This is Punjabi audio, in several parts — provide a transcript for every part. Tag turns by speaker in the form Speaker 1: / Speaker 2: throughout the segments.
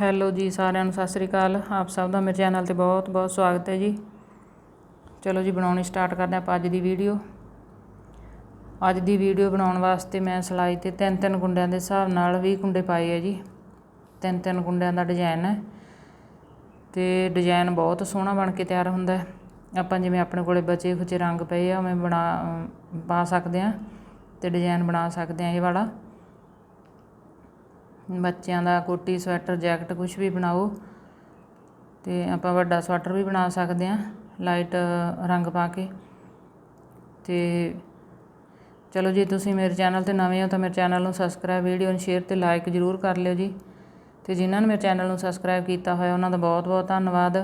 Speaker 1: ਹੈਲੋ ਜੀ ਸਾਰਿਆਂ ਨੂੰ, ਸਤਿ ਸ੍ਰੀ ਅਕਾਲ। ਆਪ ਸਭ ਦਾ ਮੇਰੇ ਚੈਨਲ ਤੇ ਬਹੁਤ ਬਹੁਤ ਸਵਾਗਤ ਹੈ ਜੀ। ਚਲੋ ਜੀ, ਬਣਾਉਣੀ ਸਟਾਰਟ ਕਰਦੇ ਆਪਾਂ ਅੱਜ ਦੀ ਵੀਡੀਓ। ਅੱਜ ਦੀ ਵੀਡੀਓ ਬਣਾਉਣ ਵਾਸਤੇ ਮੈਂ ਸਿਲਾਈ ਤੇ ਤਿੰਨ ਤਿੰਨ ਗੁੰਡਿਆਂ ਦੇ ਹਿਸਾਬ ਨਾਲ 20 ਗੁੰਡੇ ਪਾਏ ਹੈ ਜੀ। ਤਿੰਨ ਤਿੰਨ ਗੁੰਡਿਆਂ ਦਾ ਡਿਜ਼ਾਈਨ ਹੈ ਤੇ ਡਿਜ਼ਾਈਨ ਬਹੁਤ ਸੋਹਣਾ ਬਣ ਕੇ ਤਿਆਰ ਹੁੰਦਾ ਹੈ। ਆਪਾਂ ਜਿਵੇਂ ਆਪਣੇ ਕੋਲੇ ਬਚੇ ਖੁਚੇ ਰੰਗ ਪਏ ਆ, ਉਵੇਂ ਬਣਾ ਪਾ ਸਕਦੇ ਆ ਤੇ ਡਿਜ਼ਾਈਨ ਬਣਾ ਸਕਦੇ ਆ ਇਹ ਵਾਲਾ। ਬੱਚਿਆਂ ਦਾ ਕੋਟੀ, ਸਵੈਟਰ, ਜੈਕਟ ਕੁਛ ਵੀ ਬਣਾਓ ਅਤੇ ਆਪਾਂ ਵੱਡਾ ਸਵੈਟਰ ਵੀ ਬਣਾ ਸਕਦੇ ਹਾਂ, ਲਾਈਟ ਰੰਗ ਪਾ ਕੇ। ਅਤੇ ਚਲੋ ਜੀ, ਤੁਸੀਂ ਮੇਰੇ ਚੈਨਲ ਤੇ ਨਵੇਂ ਹੋ ਤਾਂ ਮੇਰੇ ਚੈਨਲ ਨੂੰ ਸਬਸਕ੍ਰਾਈਬ ਵੀਡੀਓ ਨੂੰ ਸ਼ੇਅਰ ਤੇ ਲਾਈਕ ਜ਼ਰੂਰ ਕਰ ਲਿਓ ਜੀ। ਤੇ ਜਿਨ੍ਹਾਂ ਨੇ ਮੇਰੇ ਚੈਨਲ ਨੂੰ ਸਬਸਕ੍ਰਾਈਬ ਕੀਤਾ ਹੋਇਆ, ਉਹਨਾਂ ਦਾ ਬਹੁਤ ਬਹੁਤ ਧੰਨਵਾਦ।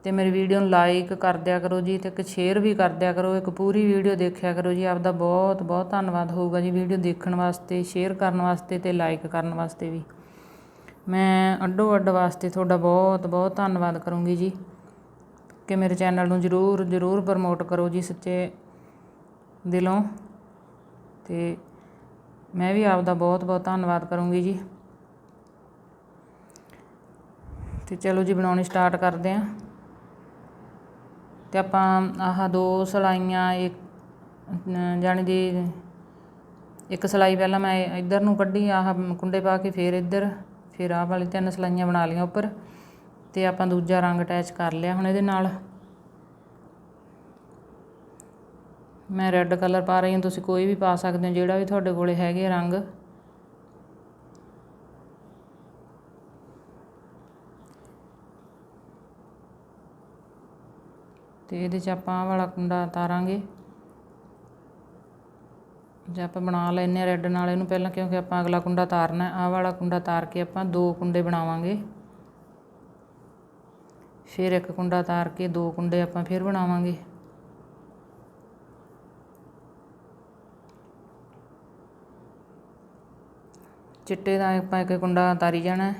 Speaker 1: ਅਤੇ ਮੇਰੀ ਵੀਡੀਓ ਨੂੰ ਲਾਈਕ ਕਰ ਦਿਆ ਕਰੋ ਜੀ ਅਤੇ ਇੱਕ ਸ਼ੇਅਰ ਵੀ ਕਰ ਦਿਆ ਕਰੋ, ਇੱਕ ਪੂਰੀ ਵੀਡੀਓ ਦੇਖਿਆ ਕਰੋ ਜੀ। ਆਪਦਾ ਬਹੁਤ ਬਹੁਤ ਧੰਨਵਾਦ ਹੋਊਗਾ ਜੀ ਵੀਡੀਓ ਦੇਖਣ ਵਾਸਤੇ ਸ਼ੇਅਰ ਕਰਨ ਵਾਸਤੇ ਅਤੇ ਲਾਈਕ ਕਰਨ ਵਾਸਤੇ ਵੀ। ਮੈਂ ਅੱਡੋ ਅੱਡ ਵਾਸਤੇ ਤੁਹਾਡਾ ਬਹੁਤ ਬਹੁਤ ਧੰਨਵਾਦ ਕਰੂੰਗੀ ਜੀ। ਕਿ ਮੇਰੇ ਚੈਨਲ ਨੂੰ ਜ਼ਰੂਰ ਜ਼ਰੂਰ ਪ੍ਰਮੋਟ ਕਰੋ ਜੀ ਸੱਚੇ ਦਿਲੋਂ। ਤੇ ਮੈਂ ਵੀ ਆਪਦਾ ਬਹੁਤ ਬਹੁਤ ਧੰਨਵਾਦ ਕਰੂੰਗੀ ਜੀ। ਤੇ ਚਲੋ ਜੀ ਬਣਾਉਣੀ ਸਟਾਰਟ ਕਰਦੇ ਆਂ। ਅਤੇ ਆਪਾਂ ਆਹ ਦੋ ਸਿਲਾਈਆਂ, ਇੱਕ ਜਾਣੀ ਦੀ ਇੱਕ ਸਿਲਾਈ ਪਹਿਲਾਂ ਮੈਂ ਇੱਧਰ ਨੂੰ ਕੱਢੀ, ਆਹ ਕੁੰਡੇ ਪਾ ਕੇ ਫਿਰ ਇੱਧਰ, ਫਿਰ ਆਹ ਵਾਲੀ ਤਿੰਨ ਸਿਲਾਈਆਂ ਬਣਾ ਲਈਆਂ ਉੱਪਰ ਅਤੇ ਆਪਾਂ ਦੂਜਾ ਰੰਗ ਅਟੈਚ ਕਰ ਲਿਆ ਹੁਣ ਇਹਦੇ ਨਾਲ। ਮੈਂ ਰੈੱਡ ਕਲਰ ਪਾ ਰਹੀ ਹਾਂ, ਤੁਸੀਂ ਕੋਈ ਵੀ ਪਾ ਸਕਦੇ ਹੋ, ਜਿਹੜਾ ਵੀ ਤੁਹਾਡੇ ਕੋਲੇ ਹੈਗੇ ਰੰਗ। ਤੇ ਇਹਦੇ 'ਚ ਆਪਾਂ ਆਹ ਵਾਲਾ ਕੁੰਡਾ ਤਾਰਾਂਗੇ। ਜੇ ਆਪਾਂ ਬਣਾ ਲੈਨੇ ਰੈੱਡ ਨਾਲ ਇਹਨੂੰ ਪਹਿਲਾਂ, ਕਿਉਂਕਿ ਆਪਾਂ ਅਗਲਾ ਕੁੰਡਾ ਤਾਰਨਾ ਆਹ ਵਾਲਾ ਕੁੰਡਾ ਤਾਰ ਕੇ ਆਪਾਂ ਦੋ ਕੁੰਡੇ ਬਣਾਵਾਂਗੇ। ਫਿਰ ਇੱਕ ਕੁੰਡਾ ਤਾਰ ਕੇ ਦੋ ਕੁੰਡੇ ਆਪਾਂ ਫਿਰ ਬਣਾਵਾਂਗੇ। ਚਿੱਟੇ ਦਾ ਆਪਾਂ ਇੱਕ ਕੁੰਡਾ ਤਾਰੀ ਜਾਣਾ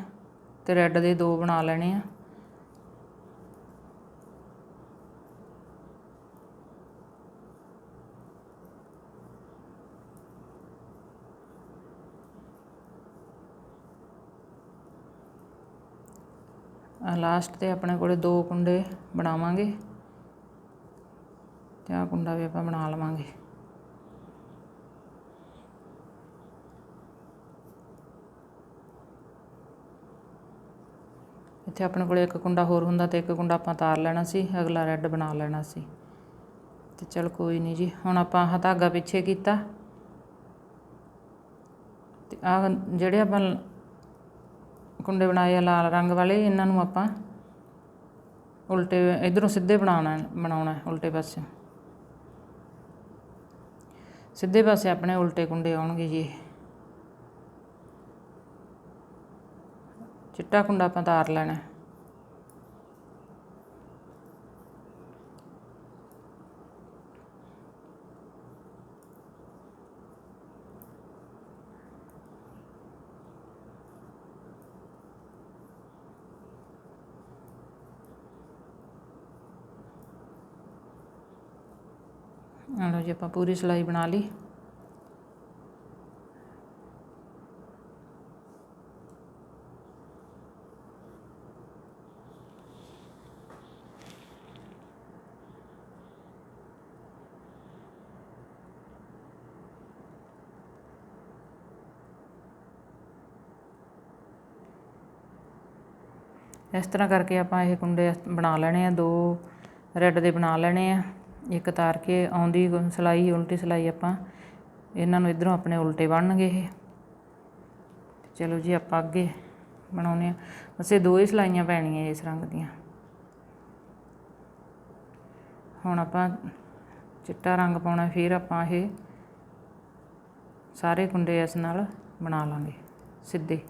Speaker 1: ਤੇ ਰੈੱਡ ਦੇ ਦੋ ਬਣਾ ਲੈਣੇ ਆ। ਲਾਸਟ ਤੇ ਆਪਣੇ ਕੋਲੇ ਦੋ ਕੁੰਡੇ ਬਣਾਵਾਂਗੇ ਤੇ ਆਹ ਕੁੰਡਾ ਵੀ ਆਪਾਂ ਬਣਾ ਲਵਾਂਗੇ। ਇੱਥੇ ਆਪਣੇ ਕੋਲੇ ਇੱਕ ਕੁੰਡਾ ਹੋਰ ਹੁੰਦਾ ਤੇ ਇੱਕ ਕੁੰਡਾ ਆਪਾਂ ਤਾਰ ਲੈਣਾ ਸੀ, ਅਗਲਾ ਰੈੱਡ ਬਣਾ ਲੈਣਾ ਸੀ। ਤੇ ਚਲ ਕੋਈ ਨਹੀਂ ਜੀ, ਹੁਣ ਆਪਾਂ ਆਹ ਧਾਗਾ ਪਿੱਛੇ ਕੀਤਾ। ਤੇ ਆ ਜਿਹੜੇ ਆਪਾਂ ਕੁੰਡੇ ਬਣਾਏ ਆ ਲਾਲ ਰੰਗ ਵਾਲੇ, ਇਹਨਾਂ ਨੂੰ ਆਪਾਂ ਉਲਟੇ ਇਧਰੋਂ ਸਿੱਧੇ ਬਣਾਉਣਾ ਬਣਾਉਣਾ ਉਲਟੇ ਪਾਸੇ। ਸਿੱਧੇ ਪਾਸੇ ਆਪਣੇ ਉਲਟੇ ਕੁੰਡੇ ਆਉਣਗੇ ਜੀ ਚਿੱਟਾ ਕੁੰਡਾ ਆਪਾਂ ਤਾਰ ਲੈਣਾ ਲਓ ਜੀ ਆਪਾਂ ਪੂਰੀ ਸਿਲਾਈ ਬਣਾ ਲਈ। ਇਸ ਤਰ੍ਹਾਂ ਕਰਕੇ ਆਪਾਂ ਇਹ ਕੁੰਡੇ ਬਣਾ ਲੈਣੇ ਆ, ਦੋ ਰੈੱਡ ਦੇ ਬਣਾ ਲੈਣੇ ਆ। ਇੱਕ ਤਾਰ ਕੇ ਆਉਂਦੀ ਸਿਲਾਈ, ਉਲਟੀ ਸਿਲਾਈ ਆਪਾਂ। ਇਹਨਾਂ ਨੂੰ ਇਧਰੋਂ ਆਪਣੇ ਉਲਟੇ ਬਣਨਗੇ ਇਹ। ਚਲੋ ਜੀ, ਆਪਾਂ ਅੱਗੇ ਬਣਾਉਨੇ ਆ ਅਸੀਂ ਦੋ ਹੀ ਸਿਲਾਈਆਂ ਪੈਣੀਆਂ ਇਸ ਰੰਗ ਦੀਆਂ। ਹੁਣ ਆਪਾਂ ਚਿੱਟਾ ਰੰਗ ਪਾਉਣਾ, ਫਿਰ ਆਪਾਂ ਇਹ ਸਾਰੇ ਕੁੰਡੇ ਇਸ ਨਾਲ ਬਣਾ ਲਾਂਗੇ, ਸਿੱਧੇ।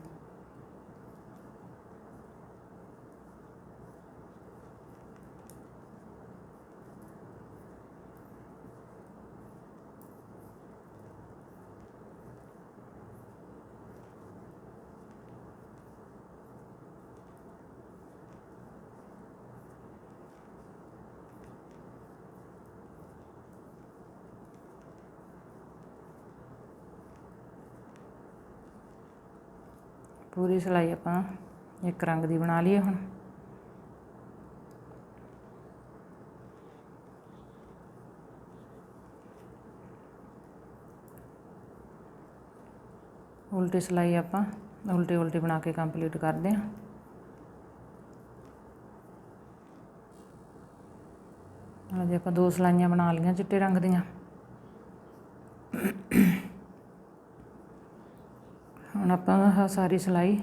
Speaker 1: ਪੂਰੀ ਸਿਲਾਈ ਆਪਾਂ ਇੱਕ ਰੰਗ ਦੀ ਬਣਾ ਲਈਏ ਹੁਣ। ਉਲਟੀ ਸਿਲਾਈ ਆਪਾਂ ਉਲਟੀ ਉਲਟੀ ਬਣਾ ਕੇ ਕੰਪਲੀਟ ਕਰਦੇ ਹਾਂ। ਹਾਂ ਜੀ ਆਪਾਂ ਦੋ ਸਲਾਈਆਂ ਬਣਾ ਲਈਆਂ ਚਿੱਟੇ ਰੰਗ ਦੀਆਂ। ਹੁਣ ਆਪਾਂ ਆਹ ਸਾਰੀ ਸਿਲਾਈ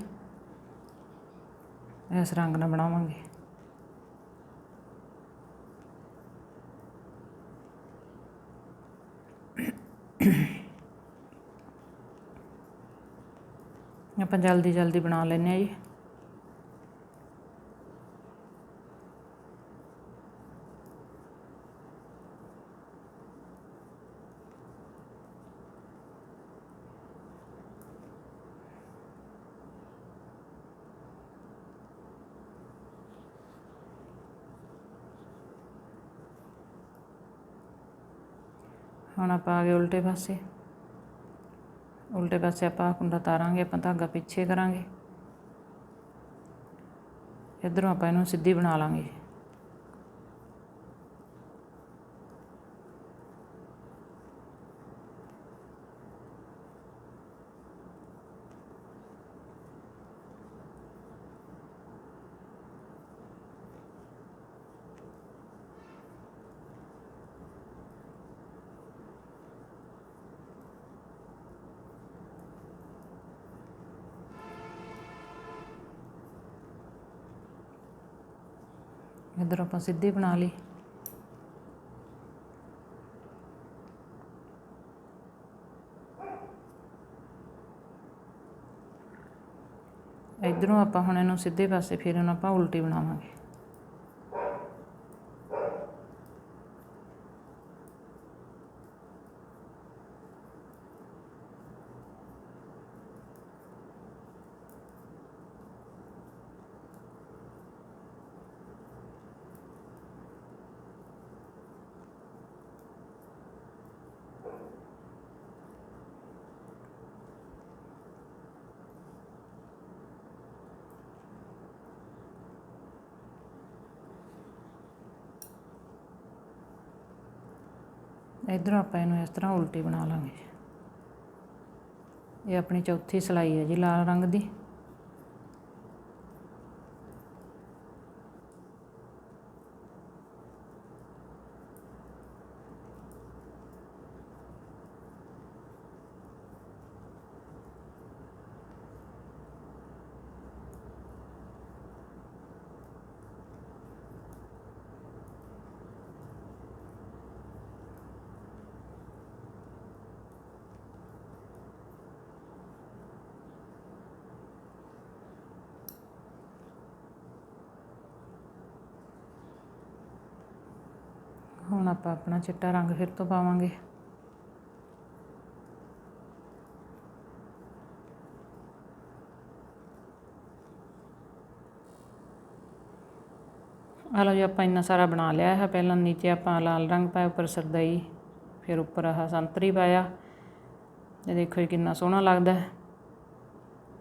Speaker 1: ਇਸ ਰੰਗ ਨਾਲ ਬਣਾਵਾਂਗੇ। ਆਪਾਂ ਜਲਦੀ ਜਲਦੀ ਬਣਾ ਲੈਂਦੇ ਆ ਜੀ। ਹੁਣ ਆਪਾਂ ਆ ਗਏ ਉਲਟੇ ਪਾਸੇ। ਉਲਟੇ ਪਾਸੇ ਆਪਾਂ ਕੁੰਡਾ ਤਾਰਾਂਗੇ, ਆਪਾਂ ਧਾਗਾ ਪਿੱਛੇ ਕਰਾਂਗੇ। ਇਧਰੋਂ ਆਪਾਂ ਇਹਨੂੰ ਸਿੱਧੀ ਬਣਾ ਲਾਂਗੇ। ਇਧਰ ਆਪਾਂ ਸਿੱਧੀ ਬਣਾ ਲਈ। ਇਧਰੋਂ ਆਪਾਂ ਹੁਣ ਇਹਨੂੰ ਸਿੱਧੇ ਪਾਸੇ ਫਿਰ ਇਹਨੂੰ ਆਪਾਂ ਉਲਟੀ ਬਣਾਵਾਂਗੇ। ਇਧਰੋਂ ਆਪਾਂ ਇਹਨੂੰ ਇਸ ਤਰ੍ਹਾਂ ਉਲਟੀ ਬਣਾ ਲਾਂਗੇ। ਇਹ ਆਪਣੀ ਚੌਥੀ ਸਿਲਾਈ ਹੈ ਜੀ, ਲਾਲ ਰੰਗ ਦੀ। ਹੁਣ ਆਪਾਂ ਆਪਣਾ ਚਿੱਟਾ ਰੰਗ ਫਿਰ ਤੋਂ ਪਾਵਾਂਗੇ। ਆ ਲਓ ਜੀ, ਆਪਾਂ ਇੰਨਾ ਸਾਰਾ ਬਣਾ ਲਿਆ ਹੈ। ਪਹਿਲਾਂ ਨੀਚੇ ਆਪਾਂ ਲਾਲ ਰੰਗ ਪਾਇਆ, ਉੱਪਰ ਸਰਦਈ, ਫਿਰ ਉੱਪਰ ਆਹ ਸੰਤਰੀ ਪਾਇਆ। ਇਹ ਦੇਖੋ ਜੀ, ਕਿੰਨਾ ਸੋਹਣਾ ਲੱਗਦਾ ਹੈ।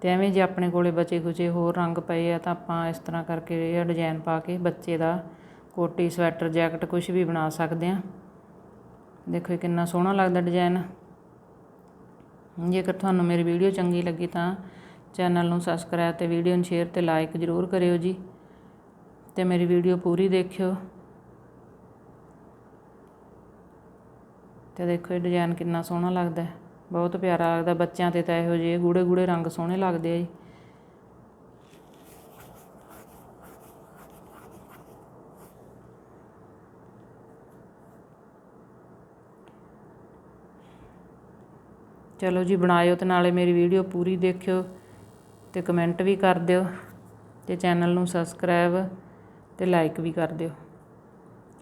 Speaker 1: ਤੇ ਐਵੇਂ ਜੇ ਆਪਣੇ ਕੋਲੇ ਬਚੇ ਕੁਚੇ ਹੋਰ ਰੰਗ ਪਏ ਆ, ਤਾਂ ਆਪਾਂ ਇਸ ਤਰ੍ਹਾਂ ਕਰਕੇ ਇਹ ਡਿਜ਼ਾਈਨ ਪਾ ਕੇ ਬੱਚੇ ਦਾ ਕੋਟੀ, ਸਵੈਟਰ, ਜੈਕਟ ਕੁਝ ਵੀ ਬਣਾ ਸਕਦੇ ਆ ਦੇਖੋ ਇਹ ਕਿੰਨਾ ਸੋਹਣਾ ਲੱਗਦਾ ਡਿਜ਼ਾਈਨ ਜੇਕਰ ਤੁਹਾਨੂੰ ਮੇਰੀ ਵੀਡੀਓ ਚੰਗੀ ਲੱਗੀ ਤਾਂ ਚੈਨਲ ਨੂੰ ਸਬਸਕ੍ਰਾਈਬ ਤੇ ਵੀਡੀਓ ਨੂੰ ਸ਼ੇਅਰ ਤੇ ਲਾਈਕ ਜ਼ਰੂਰ ਕਰਿਓ ਜੀ। ਤੇ ਮੇਰੀ ਵੀਡੀਓ ਪੂਰੀ ਦੇਖਿਓ। ਤੇ ਦੇਖੋ ਇਹ ਡਿਜ਼ਾਈਨ ਕਿੰਨਾ ਸੋਹਣਾ ਲੱਗਦਾ। ਬਹੁਤ ਪਿਆਰਾ ਲੱਗਦਾ। ਬੱਚਿਆਂ ਤੇ ਤਾਂ ਇਹੋ ਜਿਹੇ ਗੂੜੇ ਗੂੜੇ ਰੰਗ ਸੋਹਣੇ ਲੱਗਦੇ ਆ ਜੀ। ਚਲੋ ਜੀ ਬਣਾਇਓ ਅਤੇ ਨਾਲੇ ਮੇਰੀ ਵੀਡੀਓ ਪੂਰੀ ਦੇਖਿਓ ਅਤੇ ਕਮੈਂਟ ਵੀ ਕਰ ਦਿਓ ਅਤੇ ਚੈਨਲ ਨੂੰ ਸਬਸਕ੍ਰਾਈਬ ਅਤੇ ਲਾਈਕ ਵੀ ਕਰ ਦਿਓ।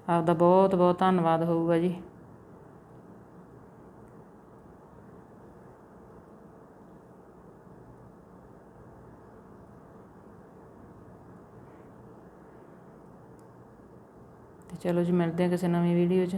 Speaker 1: ਆਪਦਾ ਬਹੁਤ ਬਹੁਤ ਧੰਨਵਾਦ ਹੋਊਗਾ ਜੀ। ਤੇ ਚਲੋ ਜੀ ਮਿਲਦੇ ਹਾਂ ਕਿਸੇ ਨਵੀਂ ਵੀਡੀਓ 'ਚ।